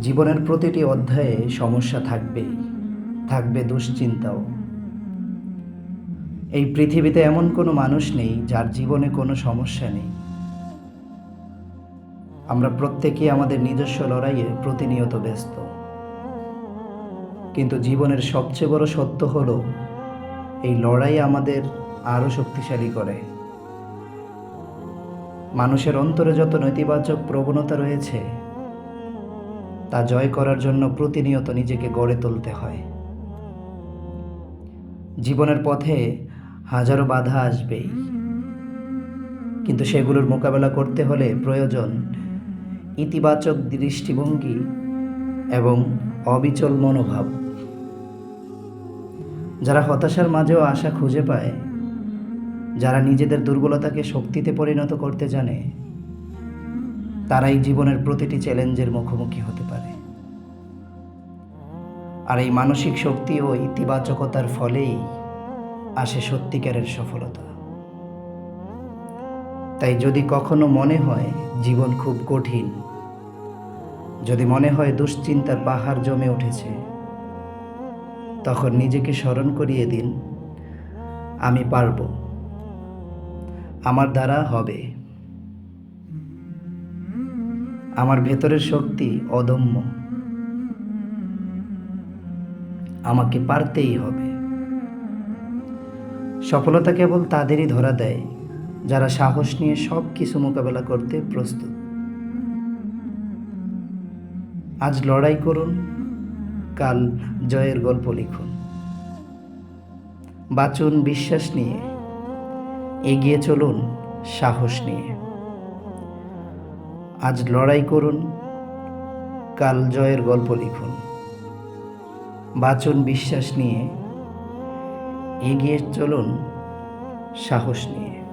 জীবনের প্রতিটি অধ্যায়ে সমস্যা থাকবেই থাকবে দুশ্চিন্তাও। এই পৃথিবীতে এমন কোনো মানুষ নেই যার জীবনে কোনো সমস্যা নেই। আমরা প্রত্যেকেই আমাদের নিজস্ব লড়াইয়ে প্রতিনিয়ত ব্যস্ত। কিন্তু জীবনের সবচেয়ে বড় সত্য হলো, এই লড়াই আমাদের আরও শক্তিশালী করে। মানুষের অন্তরে যত নেতিবাচক প্রবণতা রয়েছে তা জয় করার জন্য প্রতিনিয়ত নিজেকে গড়ে তুলতে হয়। জীবনের পথে হাজারো বাধা আসবেই। কিন্তু সেগুলোর মোকাবেলা করতে হলে প্রয়োজন ইতিবাচক দৃষ্টিভঙ্গি এবং অবিচল মনোভাব। যারা হতাশার মাঝেও আশা খুঁজে পায়, যারা নিজেদের দুর্বলতাকে শক্তিতে পরিণত করতে জানে তারাই জীবনের প্রতিটি চ্যালেঞ্জের মুখোমুখি হতে পারে। আর এই মানসিক শক্তি ও ইতিবাচকতার ফলেই আসে সত্যিকারের সফলতা। তাই যদি কখনো মনে হয় জীবন খুব কঠিন, যদি মনে হয় দুশ্চিন্তার পাহাড় জমে উঠেছে, তখন নিজেকে স্মরণ করিয়ে দিন, আমি পারব। আমার দ্বারা হবে। আমার ভেতরের শক্তি অদম্য। আমাকে পারতেই হবে। সফলতা কেবল তাদেরই ধরা দেয়, যারা সাহস নিয়ে সব কিছু মোকাবেলা করতে প্রস্তুত। আজ লড়াই করুন, কাল জয়ের গল্প লিখুন। বাঁচুন বিশ্বাস নিয়ে, এগিয়ে চলুন সাহস নিয়ে। আজ লড়াই করুন কাল জয়ের গল্প লিখুন। বাচন বিশ্বাস নিয়ে এগিয়ে চলুন সাহস নিয়ে।